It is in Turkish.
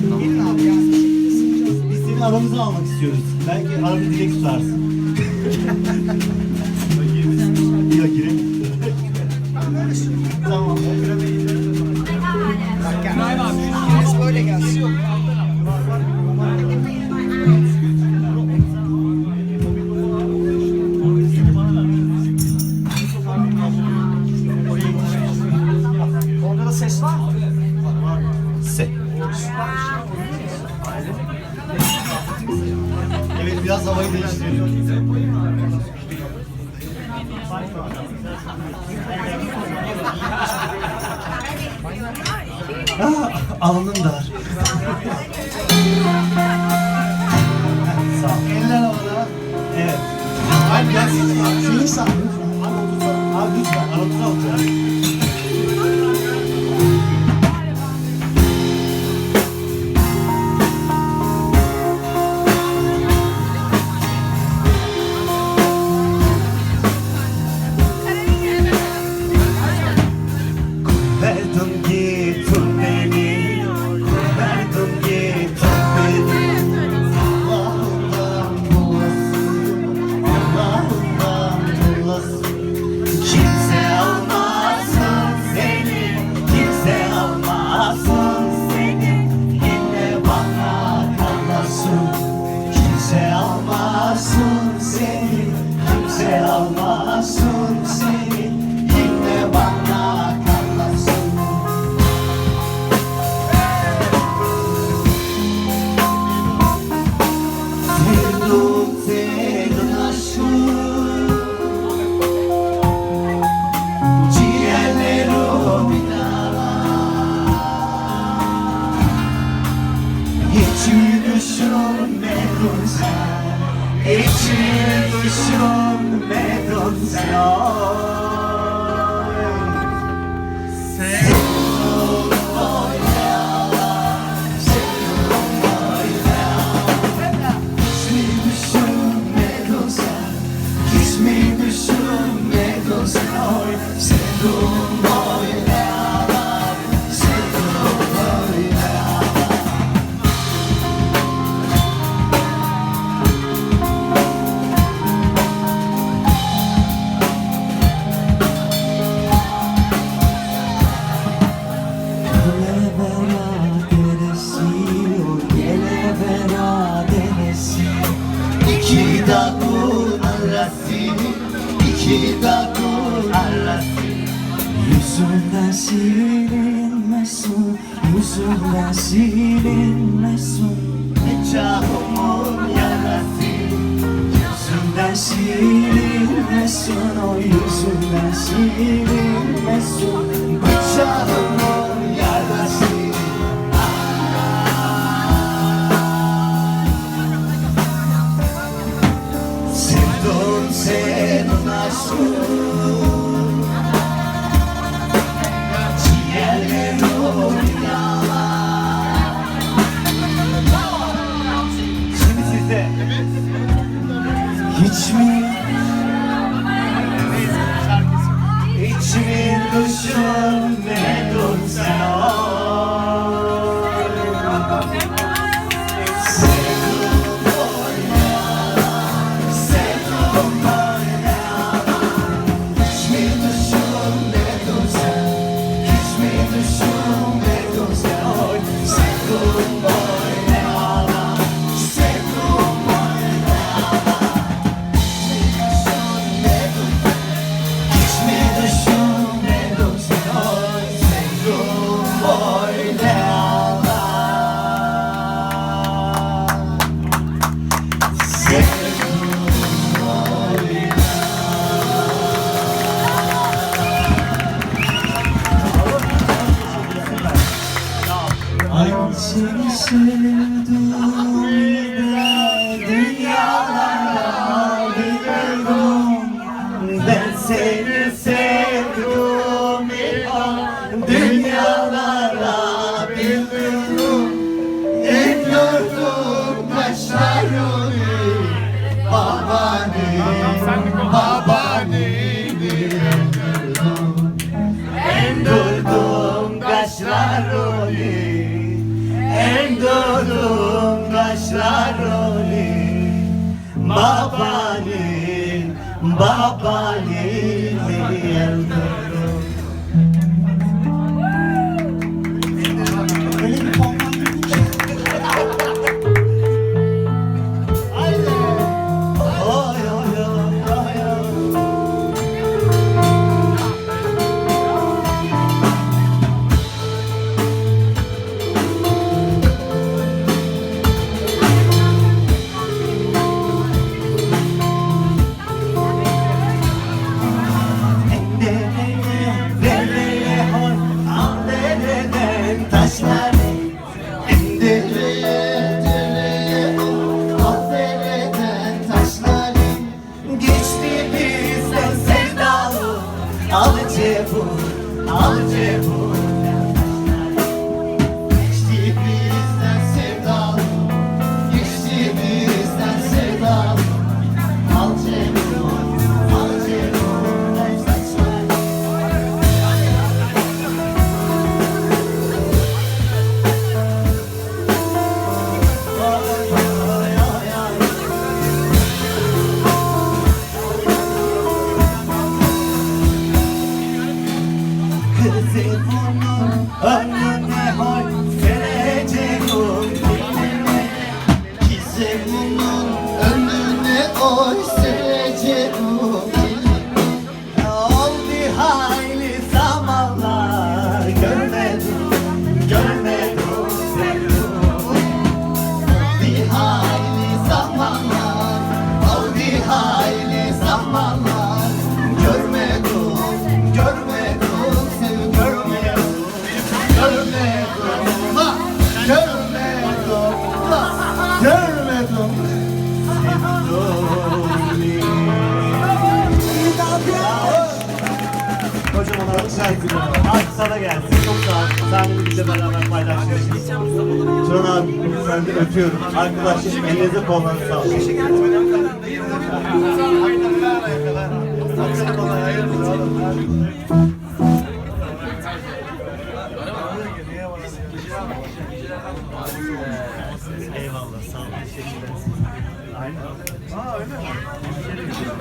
Gelin abi ya. Biz seni aramıza almak istiyoruz. Belki aramızı direkt tutarsın. ya sürüyorum. tamam. Bak gel. Enes böyle gelsin. Orada da ses var mı? Se. Evet biraz havayı değiştirelim. Alnım dar. Sağ ol. Eller havada. Evet. Hadi gelsin. Senin sağın. Abi lütfen aramıza alacağım. don't give Hiç düşünmedin sen Sevdum iki dakun arası. Yüzünden silinmesin, yüzünden silinmesin. Nikahımın yarası. Yüzünden silinmesin, o yüzünden silinmesin. Bıçağımın yarası. Sevdim senin aşkın Ciğerlerim yalan Şimdi sizde Hiç mi Hiç mi düşünmedin Endürdüm kaşlarını Babanin, babanin Fantaslar dễ vui hơn hơn ngày hồi Alkışlar diliyorum. Hadi sana gelsin. Çok sağ ol. Bunu bizle beraber paylaştığın için. Turan abi sen de öpüyorum. Arkadaşlar elinize sağlık. Teşekkür ederim. Eyvallah sağ olun. Teşekkür ederiz. Aynen. Aa öyle mi?